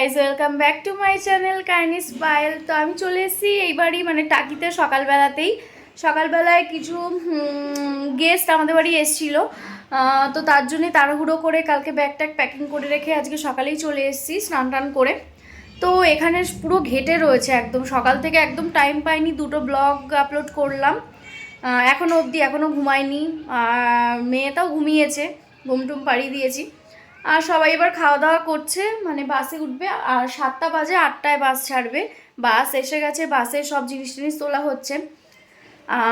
Guys welcome back to my channel কাইনিস Payel তো আমি চলে এসেছি এইবারই মানে টাকিতে সকালবেলাতেই। সকালবেলায় কিছু গেস্ট আমাদের বাড়ি এসেছিল। তো তার জন্যে তাড়াহুড়ো করে কালকে ব্যাগ ট্যাগ প্যাকিং করে রেখে আজকে সকালেই চলে এসেছি স্নান টান করে। তো এখানে পুরো ঘেটে রয়েছে একদম। সকাল থেকে একদম টাইম পাইনি, দুটো ব্লগ আপলোড করলাম। এখনও অবধি এখনও ঘুমায়নি আর মেয়েটাও ঘুমিয়েছে, ঘুম টুম পাড়িয়ে দিয়েছি। আর সবাই এবার খাওয়া দাওয়া করছে মানে বাসে উঠবে, আর সাতটা বাজে আটটায় বাস ছাড়বে। বাস এসে গেছে বাসে সব জিনিস টিনিস তোলা হচ্ছে।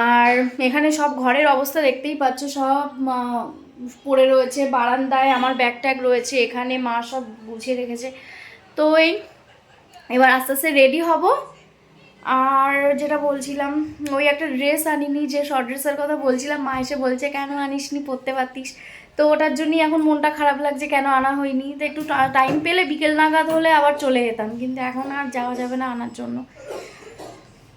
আর এখানে সব ঘরের অবস্থা দেখতেই পাচ্ছ, সব পড়ে রয়েছে, বারান্দায় আমার ব্যাগ ট্যাগ রয়েছে, এখানে মা সব গুছিয়ে রেখেছে। তো এই, এবার আস্তে আস্তে রেডি হব। আর যেটা বলছিলাম, ওই একটা ড্রেস আনিনি, যে শর্ট ড্রেসের কথা বলছিলাম, মা এসে বলছে, কেন আনিসনি? পরতে পারতিস। তো ওটার জন্যই এখন মনটা খারাপ লাগছে, কেন আনা হয়নি? তো একটু টাইম পেলে বিকেল নাগাদ হলে আবার চলে যেতাম, কিন্তু এখন আর যাওয়া যাবে না আনার জন্য।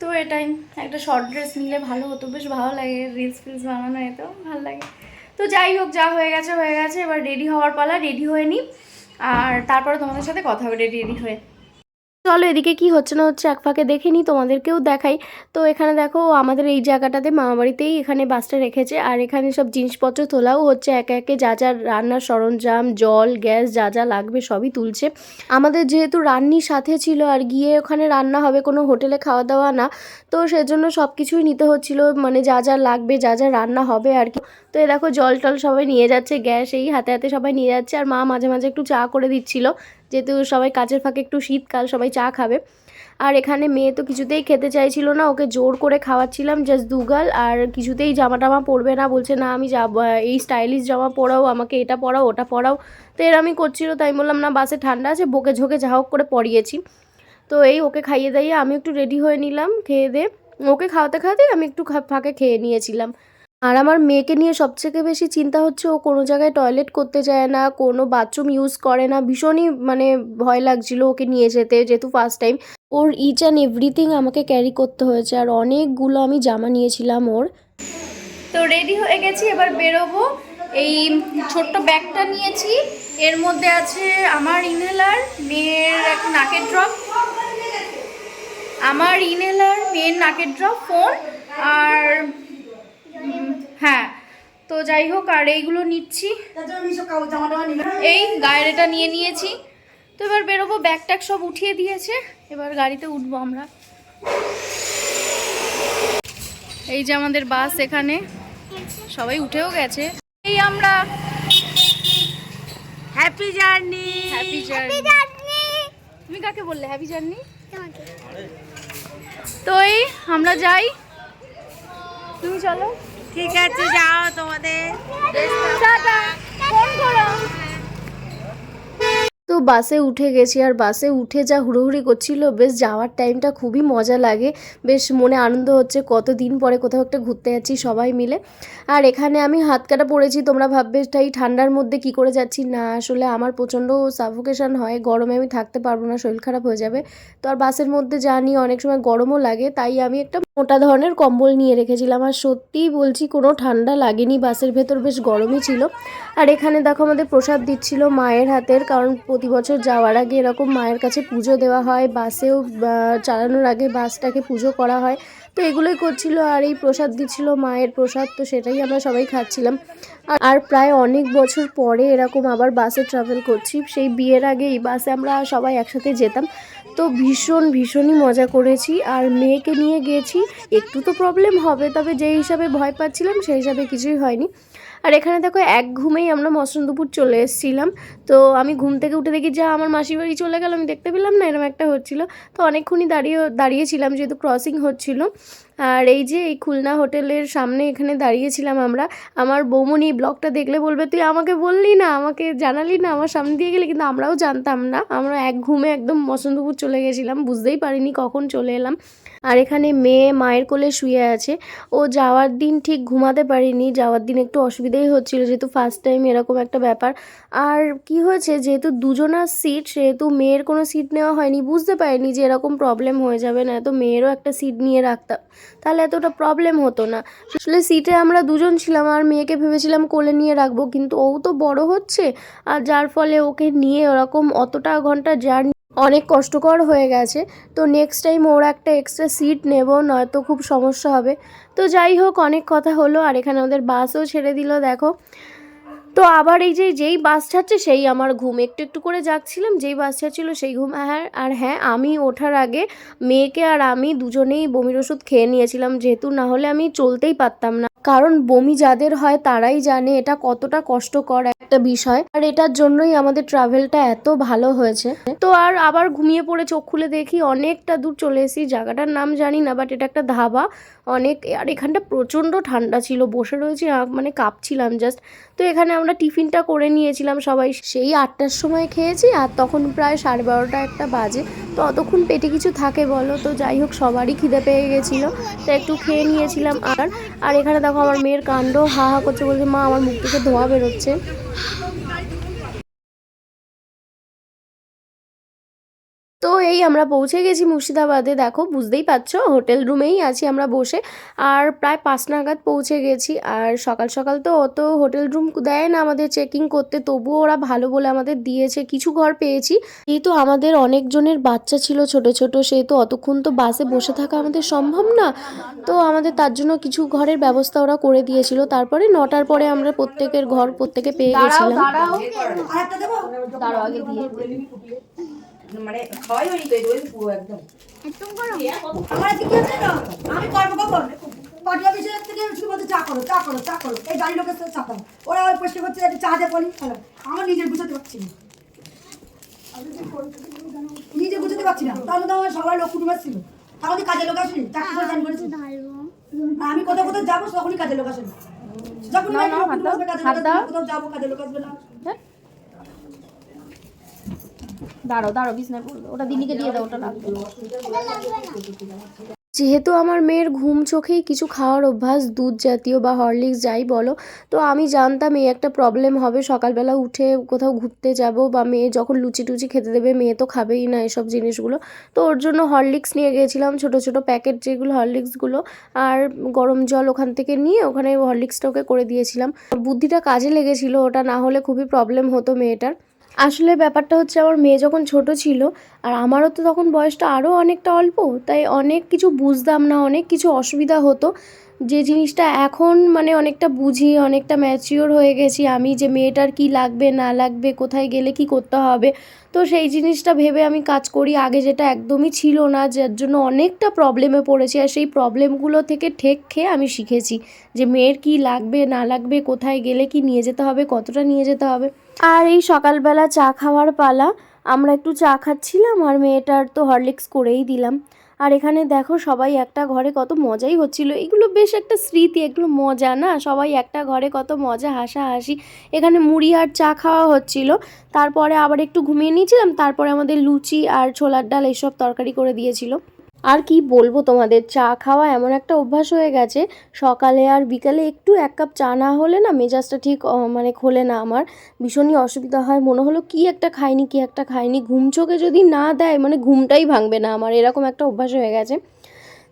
তো এটাই, একটা শর্ট ড্রেস নিলে ভালো হতো, বেশ ভালো লাগে রিলস ফিলস বানানো যেত ভালো লাগে। তো যাই হোক, যা হয়ে গেছে হয়ে গেছে, এবার রেডি হওয়ার পালা রেডি হয়ে নিই, আর তারপরে তোমাদের সাথে কথা হবে রেডি হয়ে। চলো এদিকে কি হচ্ছে না হচ্ছে এক ফাঁকে দেখে নিই, তোমাদেরকেও দেখাই। তো এখানে দেখো, আমাদের এই জায়গাটাতে মামাবাড়িতেই এখানে বাসটা রেখেছে, আর এখানে সব জিনিসপত্র তোলাও হচ্ছে, একে একে যা যা রান্নার সরঞ্জাম, জল, গ্যাস যা যা লাগবে সবই তুলছে। আমাদের যেহেতু রান্নির সাথে ছিল, আর গিয়ে ওখানে রান্না হবে, কোনো হোটেলে খাওয়া দাওয়া না, তো সেজন্য সব কিছুই নিতে হচ্ছিল মানে যা যা লাগবে, যা যা রান্না হবে আর কি। তো এ দেখো জল টল সবাই নিয়ে যাচ্ছে, গ্যাস এই হাতে হাতে সবাই নিয়ে যাচ্ছে আর মা মাঝে মাঝে একটু চা করে দিচ্ছিল। যেহেতু সবাই কাজের ফাঁকে একটু শীতকাল, সবাই চা খাবে। আর এখানে মেয়ে তো কিছুতেই খেতে চাইছিল না, ওকে জোর করে খাওয়াচ্ছিলাম জাস্ট দুগাল আর কিছুতেই জামা টামা পরবে না, বলছে, না, আমি এই স্টাইলিশ জামা পরাও, আমাকে এটা পরাও, ওটা পরাও। তো এর আমি করছিল, তাই বললাম, না, বাসে ঠান্ডা আছে, বকে ঝোঁকে যা হোক করে পরিয়েছি। তো এই ওকে খাইয়ে দাইয়ে আমি একটু রেডি হয়ে নিলাম, খেয়ে দে। ওকে খাওয়াতে খাওয়াতে আমি একটু ফাঁকে খেয়ে নিয়েছিলাম। আর আমার মেয়েকে নিয়ে সবথেকে বেশি চিন্তা হচ্ছে ও কোনো জায়গায় টয়লেট করতে যায় না, কোনো বাথরুম ইউজ করে না। ভীষণই মানে ভয় লাগছিল ওকে নিয়ে যেতে, যেহেতু ফার্স্ট টাইম ওর ইচ অ্যান্ড এভরিথিং আমাকে ক্যারি করতে হয়েছে আর অনেকগুলো আমি জামা নিয়েছিলাম ওর। তো রেডি হয়ে গেছি, এবার বেরোবো। এই ছোট্ট ব্যাগটা নিয়েছি। এর মধ্যে আছে আমার ইনহেলার মেয়ের এক নাকের ড্রপ আমার ইনহেলার মেয়ের নাকের ড্রপ ফোন আর হ্যাঁ তো যাই হোক আর এইগুলো নিচ্ছি। এই গায়ের এটা নিয়ে নিয়েছি। তো এবার বেরোবো ব্যাগ ট্যাগ সব উঠিয়ে দিয়েছে। এবার গাড়িতে উঠবো আমরা। এই যে আমাদের বাস এখানে সবাই উঠেও গেছে। এই আমরা। হ্যাপি জার্নি হ্যাপি জার্নি তুমি কাকে বললে হ্যাপি জার্নি তো এই আমরা যাই। তুমি চলো। ঠিক আছে যাও তোমাদের টাটা ফোন করো তো বাসে উঠে গেছি আর বাসে উঠে যা হুড়োহুড়ি করছিল, বেশ যাওয়ার টাইমটা খুবই মজা লাগে, বেশ মনে আনন্দ হচ্ছে কত দিন পরে কোথাও একটা ঘুরতে যাচ্ছি সবাই মিলে। আর এখানে আমি হাত কাটা পড়েছি, তোমরা ভাববে তাই ঠান্ডার মধ্যে কি করে যাচ্ছি? না, আসলে আমার প্রচণ্ড সাফোকেশন হয়, গরমে আমি থাকতে পারব না, শরীর খারাপ হয়ে যাবে। তো আর বাসের মধ্যে জানি অনেক সময় গরমও লাগে, তাই আমি একটা মোটা ধরনের কম্বল নিয়ে রেখেছিলাম। আর সত্যিই বলছি, কোনো ঠান্ডা লাগেনি, বাসের ভেতর বেশ গরমই ছিল। আর এখানে দেখো আমাদের প্রসাদ দিচ্ছিল মায়ের হাতের, কারণ প্রতি বছর যাওয়ার আগে এরকম মায়ের কাছে পুজো দেওয়া হয়, বাসেও চালানোর আগে বাসটাকে পুজো করা হয়। তো এগুলোই করছিল আর এই প্রসাদ দিচ্ছিল মায়ের প্রসাদ, তো সেটাই আমরা সবাই খাচ্ছিলাম। আর- প্রায় অনেক বছর পরে এরকম আবার বাসে ট্রাভেল করছি। সেই বিয়ের আগে এই বাসে আমরা সবাই একসাথে যেতাম। তো ভীষণ, ভীষণই মজা করেছি। আর মেয়েকে নিয়ে গেছি। একটু তো প্রবলেম হবে, তবে যেই হিসাবে ভয় পাচ্ছিলাম সেই হিসাবে কিছুই হয়নি। আর এখানে দেখো এক ঘুমেই আমরা মসনদপুর চলে এসেছিলাম। তো আমি ঘুম থেকে উঠে দেখি যা আমার মাসির বাড়ি চলে গেল, আমি দেখতে পেলাম না এরকম একটা হচ্ছিল। তো অনেকক্ষণই দাঁড়িয়ে, দাঁড়িয়েছিলাম, যেহেতু ক্রসিং হচ্ছিল। আর এই যে এই খুলনা হোটেলের সামনে এখানে দাঁড়িয়েছিলাম আমরা, আমার বৌমনি ব্লগটা দেখলে বলবে, তুই আমাকে বললি না, আমাকে জানালি না, আমার সামনে দিয়ে গেলে। কিন্তু আমরাও জানতাম না, আমরা এক ঘুমে একদম বসন্তপুর চলে গেছিলাম, বুঝতেই পারিনি কখন চলে এলাম। আর এখানে মেয়ে মায়ের কোলে শুয়ে আছে, ও যাওয়ার দিন ঠিক ঘুমাতে পারিনি, যাওয়ার দিন একটু অসুবিধাই হচ্ছিল, যেহেতু ফার্স্ট টাইম এরকম একটা ব্যাপার। আর কি হয়েছে, যেহেতু দুজনার সিট সেহেতু মেয়ের কোনো সিট নেওয়া হয়নি, বুঝতে পারিনি যে এরকম প্রবলেম হয়ে যাবে না তো মেয়েরও একটা সিট নিয়ে রাখতাম, তাহলে এতটা প্রবলেম হতো না। আসলে সিটে আমরা দুজন ছিলাম, আর মেয়েকে ভেবেছিলাম কোলে নিয়ে রাখব, কিন্তু ও তো বড় হচ্ছে, আর যার ফলে ওকে নিয়ে ওরকম অতটা ঘণ্টা জার্নি অনেক কষ্টকর হয়ে গেছে। তো নেক্সট টাইম ওর একটা এক্সট্রা সিট নেব, নয়তো খুব সমস্যা হবে। তো যাই হোক, অনেক কথা হলো, আর এখানে আমাদের বাসও ছেড়ে দিল, দেখো। তো আবার এই যে, যেই বাস ছাড়ছে, সেই আমার ঘুম। একটু একটু করে যাচ্ছিলাম যেই বাস ছাড়ছিল, সেই ঘুম। হ্যাঁ আর হ্যাঁ আমি ওঠার আগে মেয়েকে আর আমি দুজনেই বমির ওষুধ খেয়ে নিয়েছিলাম, যেহেতু না হলে আমি চলতেই পারতাম না। কারণ বমি যাদের হয়, তারাই জানে এটা কতটা কষ্টকর একটা বিষয়, আর এটার জন্যই আমাদের ট্রাভেলটা এত ভালো হয়েছে। তো আর আবার ঘুমিয়ে পড়ে চোখ খুলে দেখি অনেকটা দূর চলে এসেছি, জায়গাটার নাম জানি না বাট এটা একটা ধাবা। অনেক, আর এখানটা প্রচণ্ড ঠান্ডা ছিল, বসে রয়েছি মানে কাঁপছিলাম জাস্ট তো এখানে আমরা টিফিনটা করে নিয়েছিলাম সবাই। সেই আটটার সময় খেয়েছি, আর তখন প্রায় সাড়ে বারোটা একটা বাজে। তো অতক্ষণ পেটে কিছু থাকে বলো তো, যাই হোক সবারই খিদে পেয়ে গেছিল। তো একটু খেয়ে নিয়েছিলাম আর আর এখানে দেখো আমার মেয়ের কাণ্ড হা হা করছে বলছে, মা, আমার মুখ থেকে ধোয়া বেরোচ্ছে। এই আমরা পৌঁছে গেছি মুর্শিদাবাদে। দেখো বুঝতেই পারছ হোটেল রুমেই আছি আমরা বসে। আর প্রায় পাঁচ নাগাদ পৌঁছে গেছি। আর সকাল সকাল তো অত হোটেল রুম দেয় না আমাদের চেকিং করতে তবুও ওরা ভালো বলে আমাদের দিয়েছে। কিছু ঘর পেয়েছি। যেহেতু আমাদের অনেকজনের বাচ্চা ছিল ছোট ছোট সেহেতু অতক্ষণ তো বাসে বসে থাকা আমাদের সম্ভব না। তো আমাদের তার জন্য কিছু ঘরের ব্যবস্থা ওরা করে দিয়েছিল। তারপরে নটার পরে আমরা প্রত্যেকের ঘর প্রত্যেকে পেয়ে গেছিলাম। দাঁড়াও আগে দিয়ে মানে খাওয়াই হয়নি তো এই পুরো একদম। আমার কি আছে আমি করব কখন? পার্টি অফিসের থেকে শুরু করতে চা করো চা করো চা করো। এই গাড়ি লোকের সাথে চা করো। ওরা ওই প্রশ্ন করছে একটু চা দিয়ে বলি আমার নিজের বুঝতে পারছি না। নিজে বুঝতে পারছি না। তাহলে তো আমার সবাই লোক ছিল। তাহলে তো কাজের লোক আসেনি চাকরি করে জানি করেছি। আমি কোথাও কোথাও যাব তখনই কাজের লোক আসেনি যখন। কোথাও যাব কাজের লোক আসবে না। যেহেতু আমার মেয়ের ঘুম চোখেই কিছু খাওয়ার অভ্যাস, দুধ জাতীয় বা হরলিক্স যাই বলো, তো আমি জানতাম এই একটা প্রবলেম হবে, সকালবেলা উঠে কোথাও ঘুরতে যাব বা মেয়ে যখন লুচি টুচি খেতে দেবে, মেয়ে তো খাবেই না এসব জিনিসগুলো। তো ওর জন্য হরলিক্স নিয়ে গিয়েছিলাম, ছোট ছোট প্যাকেট যেগুলো, হরলিক্সগুলো, আর গরম জল ওখান থেকে নিয়ে ওখানে হরলিক্সটা ওকে করে দিয়েছিলাম। বুদ্ধিটা কাজে লেগেছিল, ওটা না হলে খুবই প্রবলেম হতো মেয়েটার। আসলে ব্যাপারটা হচ্ছে আমার মেয়ে যখন ছোট ছিল, আর আমারও তো তখন বয়সটা আরও অনেকটা অল্প, তাই অনেক কিছু বুঝতাম না, অনেক কিছু অসুবিধা হতো। যে জিনিসটা এখন মানে অনেকটা বুঝি, অনেকটা ম্যাচিওর হয়ে গেছি আমি যে মেয়েটার কি লাগবে, না লাগবে, কোথায় গেলে কি করতে হবে। তো সেই জিনিসটা ভেবে আমি কাজ করি। আগে যেটা একদমই ছিল না, যার জন্য অনেকটা প্রবলেমে পড়েছি। আর সেই প্রবলেমগুলো থেকে ঠেক খেয়ে আমি শিখেছি যে মেয়ের কি লাগবে, না লাগবে, কোথায় গেলে কি নিয়ে যেতে হবে, কতটা নিয়ে যেতে হবে। আর এই সকালবেলা চা খাওয়ার পালা, আমরা একটু চা খাচ্ছিলাম আর মেয়েটার তো হরলিক্স করেই দিলাম। আর এখানে দেখো সবাই একটা ঘরে কত মজাই হচ্ছিল। এগুলো বেশ একটা স্মৃতি, এগুলো মজা না? সবাই একটা ঘরে কত মজা, হাসাহাসি। এখানে মুড়ি আর চা খাওয়া হচ্ছিল। তারপরে আবার একটু ঘুমিয়ে নিয়েছিলাম, তারপরে আমাদের লুচি আর ছোলার ডাল এইসব তরকারি করে দিয়েছিল। আর কি বলব তোমাদের? চা খাওয়া এমন একটা অভ্যাস হয়ে গেছে, সকালে আর বিকালে একটু এক কাপ চা না হলে না মেজাজটা ঠিক মানে খোলে না আমার। ভীষণই অসুবিধা হয়। মনে হলো কি একটা খাইনি, কি একটা খাইনি। ঘুম চোখে যদি না দেয় মানে ঘুমটাই ভাঙবে না আমার। এরকম একটা অভ্যাস হয়ে গেছে।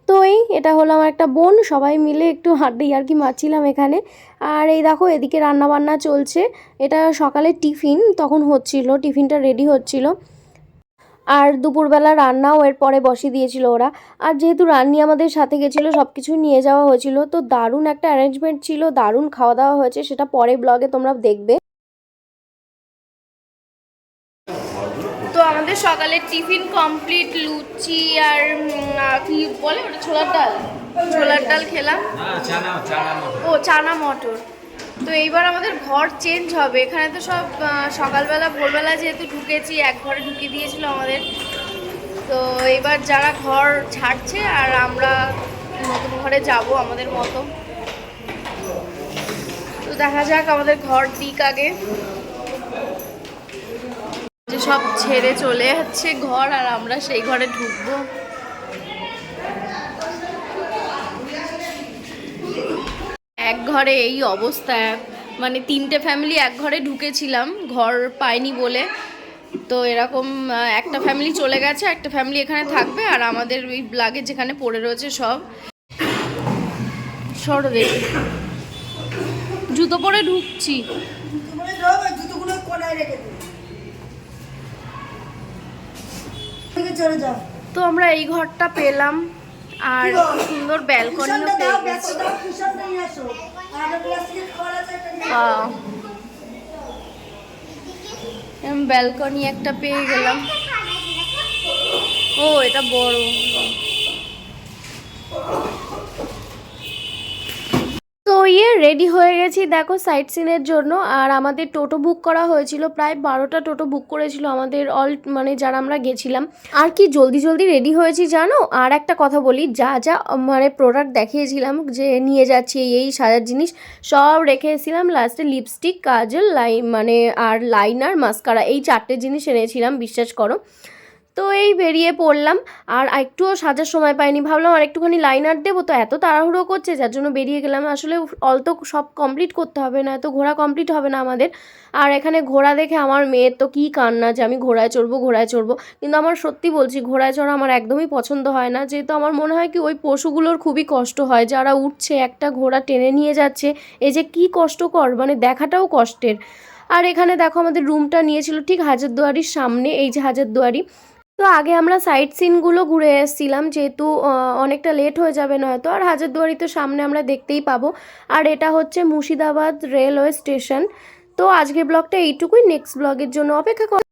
তো এই, এটা হলো আমার একটা বোন। সবাই মিলে একটু হাড্ডি আর কি মারছিলাম এখানে। আর এই দেখো, এদিকে রান্না বান্না চলছে। এটা সকালে টিফিন, তখন হচ্ছিল। টিফিনটা রেডি হচ্ছিল। আর দুপুরবেলা রান্নাও এর পরে বসিয়ে দিয়েছিল ওরা। আর যেহেতু রান্নি আমাদের সাথে গেছিল সব কিছু নিয়ে যাওয়া হয়েছিল তো দারুণ একটা অ্যারেঞ্জমেন্ট ছিল দারুণ খাওয়া দাওয়া হয়েছে সেটা পরে ব্লগে তোমরা দেখবে। তো আমাদের সকালের টিফিন কমপ্লিট লুচি আর কি বলে ওটা ছোলার ডাল? ছোলার ডাল খেলাম। ও চানা মটর। তো এইবার আমাদের ঘর চেঞ্জ হবে। এখানে তো সব সকালবেলা, ভোরবেলা যেহেতু ঢুকেছি, এক ঘরে ঢুকিয়ে দিয়েছিল আমাদের। তো এবার যারা ঘর ছাড়ছে আর আমরা নতুন ঘরে যাব আমাদের মতো। তো দেখা যাক আমাদের ঘর দিক আগে। যে সব ছেড়ে চলে যাচ্ছে ঘর, আর আমরা সেই ঘরে ঢুকবো। এক ঘরে এই অবস্থা। মানে তিনটে ফ্যামিলি এক ঘরে ঢুকেছিলাম, ঘর পাইনি বলে। তো এরকম একটা ফ্যামিলি চলে গেছে, একটা ফ্যামিলি এখানে থাকবে আর আমাদের ওই লাগে যেখানে পড়ে রয়েছে সব। সরো দেখি জুতো পরে ঢুকছি। তো আমরা এই ঘরটা পেলাম। আর সুন্দর ব্যালকনি পেয়ে গেছি। ব্যালকনি একটা পেয়ে গেলাম। ও এটা বড়। তো ইয়ে রেডি হয়ে গেছি, দেখো সাইট সিনের জন্য। আর আমাদের টোটো বুক করা হয়েছিল, প্রায় বারোটা টোটো বুক করেছিল আমাদের অল মানে যারা আমরা গেছিলাম। আর কি জলদি জলদি রেডি হয়েছি জানো? আর একটা কথা বলি, যা যা মানে প্রোডাক্ট দেখিয়েছিলাম যে নিয়ে যাচ্ছি, এই সাজার জিনিস, সব রেখে এসেছিলাম লাস্টে লিপস্টিক কাজল লাই মানে আর লাইনার মাস্কারা এই চারটে জিনিস এনেছিলাম, বিশ্বাস করো। তো এই বেরিয়ে পড়লাম। আর একটুও সাজার সময় পাইনি। ভাবলাম আর একটুখানি লাইনার দেবো। তো এত তাড়াহুড়ো করছে, যার জন্য বেরিয়ে গেলাম। আসলে অল তো সব কমপ্লিট করতে হবে না, এত ঘোরা কমপ্লিট হবে না আমাদের। আর এখানে ঘোড়া দেখে আমার মেয়ের তো কী কান্না যে আমি ঘোড়ায় চড়বো ঘোড়ায় চড়বো। কিন্তু আমার সত্যি বলছি, ঘোড়ায় চড়া আমার একদমই পছন্দ হয় না। যেহেতু আমার মনে হয় কি, ওই পশুগুলোর খুবই কষ্ট হয়। যারা উঠছে, একটা ঘোড়া টেনে নিয়ে যাচ্ছে এই যে কী কষ্টকর মানে দেখাটাও কষ্টের। আর এখানে দেখো আমাদের রুমটা নিয়েছিল ঠিক হাজারদুয়ারির সামনে, এই যে হাজারদুয়ারি। তো আগে আমরা সাইট সিনগুলো ঘুরে এসেছিলাম যেহেতু অনেকটা লেট হয়ে যাবে না হয়তো আর হাজারদুয়ারি তো সামনে আমরা দেখতেই পাবো। আর এটা হচ্ছে মুর্শিদাবাদ রেলওয়ে স্টেশন তো আজকের ব্লগটা এইটুকুই নেক্সট ব্লগের জন্য অপেক্ষা